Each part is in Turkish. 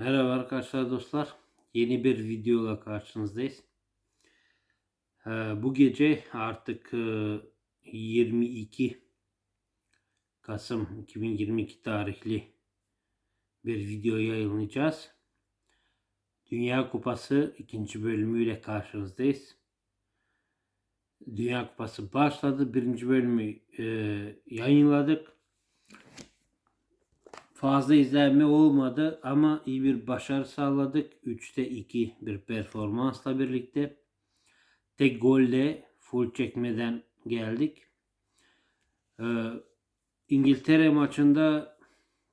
Merhaba arkadaşlar dostlar. Yeni bir videoyla karşınızdayız. Ee, Bu gece artık e, 22 Kasım 2022 tarihli bir video yayınlayacağız. Dünya Kupası ikinci bölümüyle karşınızdayız. Dünya Kupası başladı. Birinci bölümü e, yayınladık fazla izlenme olmadı ama iyi bir başarı sağladık. 3'te 2 bir performansla birlikte. Tek golle full çekmeden geldik. Ee, İngiltere maçında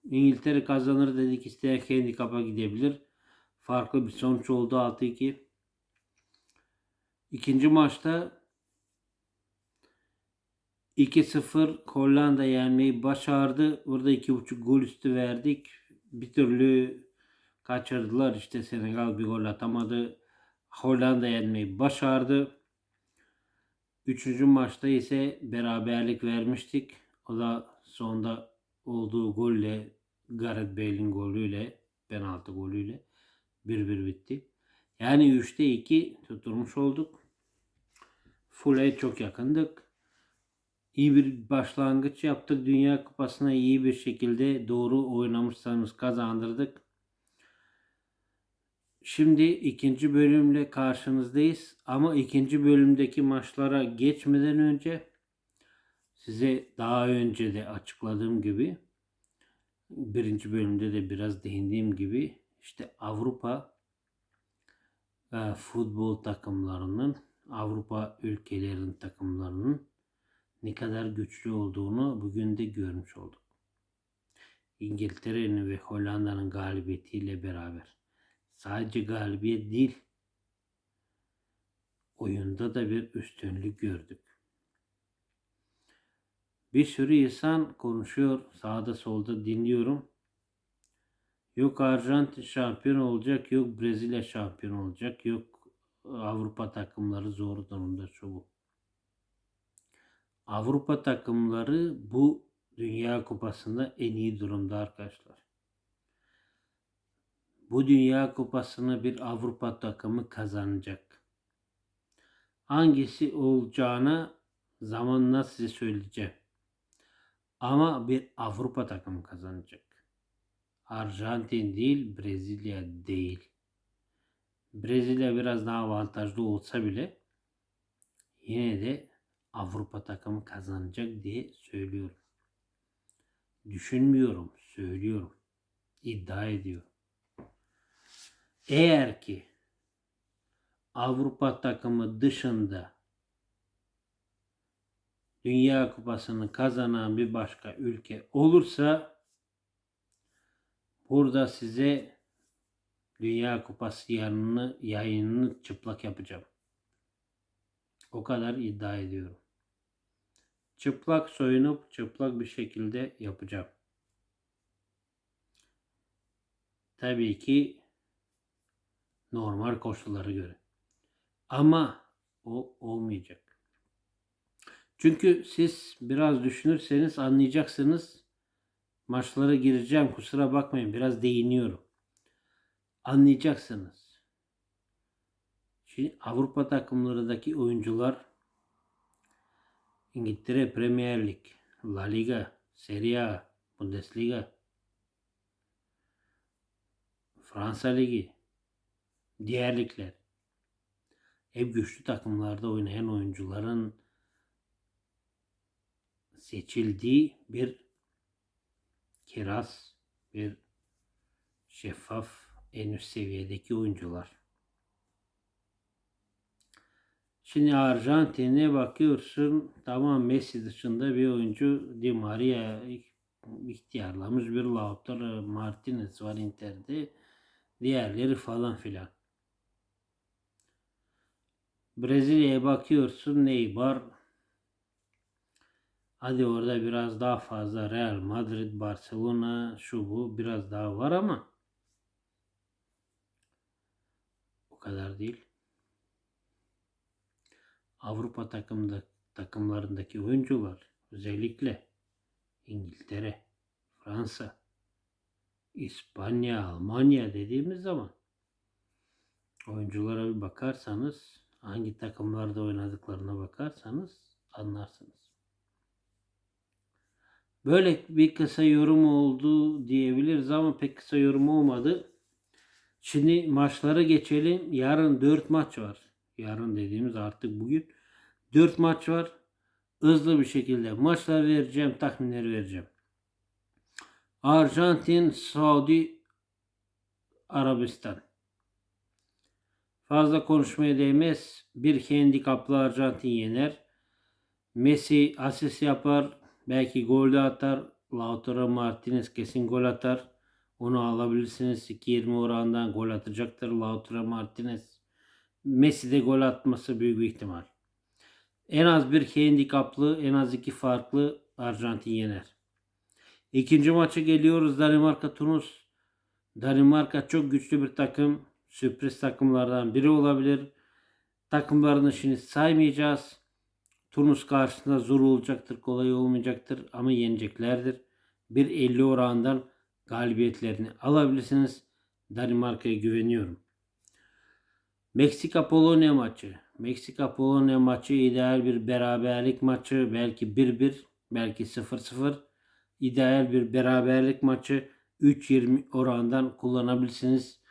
İngiltere kazanır dedik isteyen handikapa gidebilir. Farklı bir sonuç oldu 6-2. İkinci maçta 2-0 Hollanda yenmeyi başardı. Burada 2.5 gol üstü verdik. Bir türlü kaçırdılar. İşte Senegal bir gol atamadı. Hollanda yenmeyi başardı. Üçüncü maçta ise beraberlik vermiştik. O da sonda olduğu golle Gareth Bale'in golüyle penaltı golüyle 1-1 bitti. Yani 3'te 2 tutturmuş olduk. Full'e çok yakındık iyi bir başlangıç yaptık. Dünya Kupası'na iyi bir şekilde doğru oynamışsanız kazandırdık. Şimdi ikinci bölümle karşınızdayız. Ama ikinci bölümdeki maçlara geçmeden önce size daha önce de açıkladığım gibi birinci bölümde de biraz değindiğim gibi işte Avrupa e, futbol takımlarının Avrupa ülkelerinin takımlarının ne kadar güçlü olduğunu bugün de görmüş olduk. İngiltere'nin ve Hollanda'nın galibiyetiyle beraber sadece galibiyet değil oyunda da bir üstünlük gördük. Bir sürü insan konuşuyor sağda solda dinliyorum. Yok Arjantin şampiyon olacak, yok Brezilya şampiyon olacak, yok Avrupa takımları zor durumda şu bu. Avrupa takımları bu Dünya Kupası'nda en iyi durumda arkadaşlar. Bu Dünya Kupası'nı bir Avrupa takımı kazanacak. Hangisi olacağını zamanla size söyleyeceğim. Ama bir Avrupa takımı kazanacak. Arjantin değil, Brezilya değil. Brezilya biraz daha avantajlı olsa bile yine de Avrupa takımı kazanacak diye söylüyorum. Düşünmüyorum, söylüyorum. İddia ediyorum. Eğer ki Avrupa takımı dışında Dünya Kupası'nı kazanan bir başka ülke olursa burada size Dünya Kupası yayınını, yayınını çıplak yapacağım. O kadar iddia ediyorum. Çıplak soyunup çıplak bir şekilde yapacağım. Tabii ki normal koşullara göre. Ama o olmayacak. Çünkü siz biraz düşünürseniz anlayacaksınız. Maçlara gireceğim kusura bakmayın biraz değiniyorum. Anlayacaksınız. Şimdi Avrupa takımlarındaki oyuncular İngiltere Premier Lig, La Liga, Serie A, Bundesliga, Fransa Ligi, diğer ligler. Hep güçlü takımlarda oynayan oyuncuların seçildiği bir kiraz, bir şeffaf en üst seviyedeki oyuncular. Şimdi Arjantin'e bakıyorsun tamam Messi dışında bir oyuncu Di Maria ihtiyarlamış bir Lautaro Martinez var Inter'de. Diğerleri falan filan. Brezilya'ya bakıyorsun Neymar. Hadi orada biraz daha fazla Real Madrid, Barcelona şu bu biraz daha var ama o kadar değil. Avrupa takımda, takımlarındaki oyuncular özellikle İngiltere, Fransa, İspanya, Almanya dediğimiz zaman oyunculara bir bakarsanız hangi takımlarda oynadıklarına bakarsanız anlarsınız. Böyle bir kısa yorum oldu diyebiliriz ama pek kısa yorum olmadı. Şimdi maçlara geçelim. Yarın 4 maç var. Yarın dediğimiz artık bugün. 4 maç var. Hızlı bir şekilde maçlar vereceğim, tahminleri vereceğim. Arjantin, Saudi Arabistan. Fazla konuşmaya değmez. Bir handikaplı Arjantin yener. Messi asist yapar. Belki gol de atar. Lautaro Martinez kesin gol atar. Onu alabilirsiniz. 2.20 oranından gol atacaktır Lautaro Martinez. Messi de gol atması büyük bir ihtimal. En az bir handikaplı, en az iki farklı Arjantin yener. İkinci maça geliyoruz Danimarka Tunus. Danimarka çok güçlü bir takım. Sürpriz takımlardan biri olabilir. Takımlarını şimdi saymayacağız. Tunus karşısında zor olacaktır, kolay olmayacaktır ama yeneceklerdir. 1.50 oranından galibiyetlerini alabilirsiniz. Danimarka'ya güveniyorum. Meksika-Polonya maçı. Meksika-Polonya maçı ideal bir beraberlik maçı. Belki 1-1, belki 0-0. İdeal bir beraberlik maçı. 3.20 orandan kullanabilirsiniz.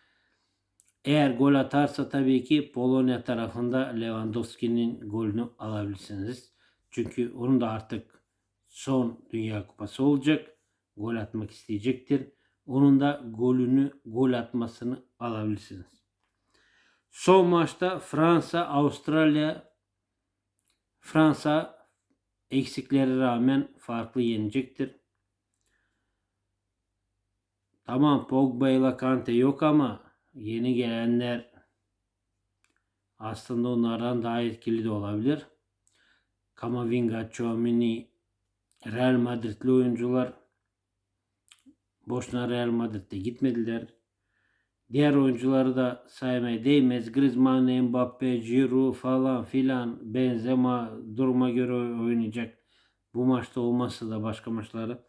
Eğer gol atarsa tabii ki Polonya tarafında Lewandowski'nin golünü alabilirsiniz. Çünkü onun da artık son Dünya Kupası olacak. Gol atmak isteyecektir. Onun da golünü, gol atmasını alabilirsiniz. Son maçta Fransa, Avustralya, Fransa eksikleri rağmen farklı yenecektir. Tamam Pogba ile Kante yok ama yeni gelenler aslında onlardan daha etkili de olabilir. Kamavinga, Chouamini, Real Madridli oyuncular boşuna Real Madrid'de gitmediler. Diğer oyuncuları da saymaya değmez. Griezmann, Mbappe, Giroud falan filan Benzema duruma göre oynayacak. Bu maçta olmazsa da başka maçları.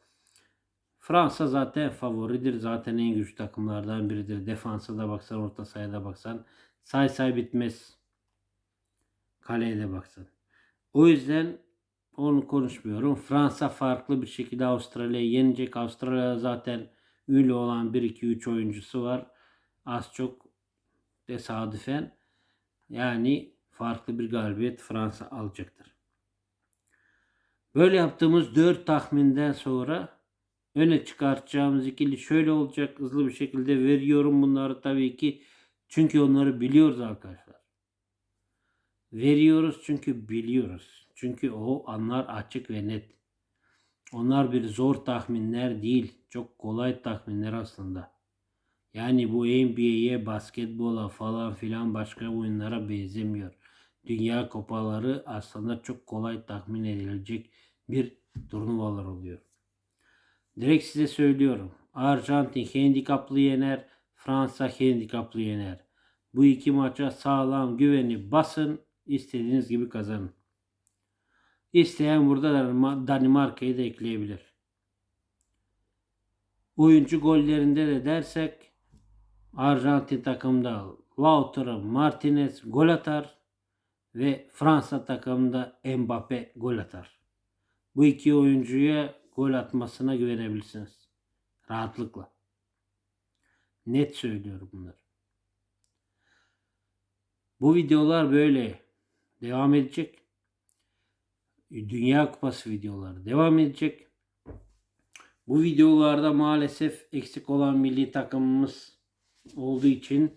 Fransa zaten favoridir. Zaten en güçlü takımlardan biridir. Defansa da baksan, orta sahaya da baksan. Say say bitmez. Kaleye de baksan. O yüzden onu konuşmuyorum. Fransa farklı bir şekilde Avustralya'yı yenecek. Avustralya zaten ünlü olan 1-2-3 oyuncusu var. Az çok tesadüfen yani farklı bir galibiyet Fransa alacaktır. Böyle yaptığımız 4 tahminden sonra öne çıkartacağımız ikili şöyle olacak. Hızlı bir şekilde veriyorum bunları tabii ki. Çünkü onları biliyoruz arkadaşlar. Veriyoruz çünkü biliyoruz. Çünkü o anlar açık ve net. Onlar bir zor tahminler değil. Çok kolay tahminler aslında. Yani bu NBA'ye, basketbola falan filan başka oyunlara benzemiyor. Dünya kupaları aslında çok kolay tahmin edilecek bir turnuvalar oluyor. Direkt size söylüyorum. Arjantin handikaplı yener, Fransa handikaplı yener. Bu iki maça sağlam güveni basın, istediğiniz gibi kazanın. İsteyen burada Danimarka'yı da ekleyebilir. Oyuncu gollerinde de dersek Arjantin takımda Lautaro Martinez gol atar ve Fransa takımında Mbappe gol atar. Bu iki oyuncuya gol atmasına güvenebilirsiniz. Rahatlıkla. Net söylüyorum bunları. Bu videolar böyle devam edecek. Dünya Kupası videoları devam edecek. Bu videolarda maalesef eksik olan milli takımımız olduğu için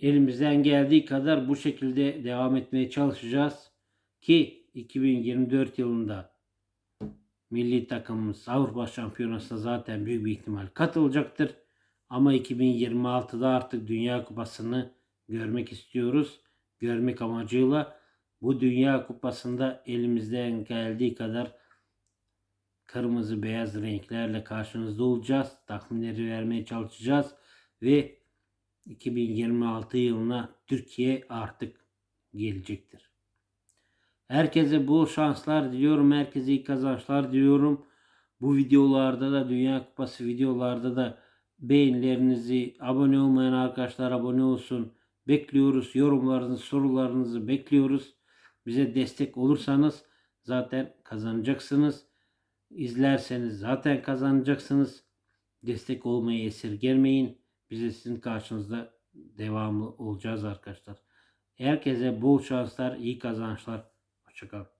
elimizden geldiği kadar bu şekilde devam etmeye çalışacağız ki 2024 yılında milli takımımız Avrupa Şampiyonası'na zaten büyük bir ihtimal katılacaktır. Ama 2026'da artık Dünya Kupası'nı görmek istiyoruz. Görmek amacıyla bu Dünya Kupası'nda elimizden geldiği kadar kırmızı beyaz renklerle karşınızda olacağız. Tahminleri vermeye çalışacağız ve 2026 yılına Türkiye artık gelecektir. Herkese bol şanslar diliyorum. Herkese iyi kazançlar diliyorum. Bu videolarda da Dünya Kupası videolarda da beğenilerinizi, abone olmayan arkadaşlar abone olsun. Bekliyoruz. Yorumlarınızı, sorularınızı bekliyoruz. Bize destek olursanız zaten kazanacaksınız. İzlerseniz zaten kazanacaksınız. Destek olmayı esirgemeyin. Biz de sizin karşınızda devamlı olacağız arkadaşlar. Herkese bol şanslar, iyi kazançlar. Hoşçakalın.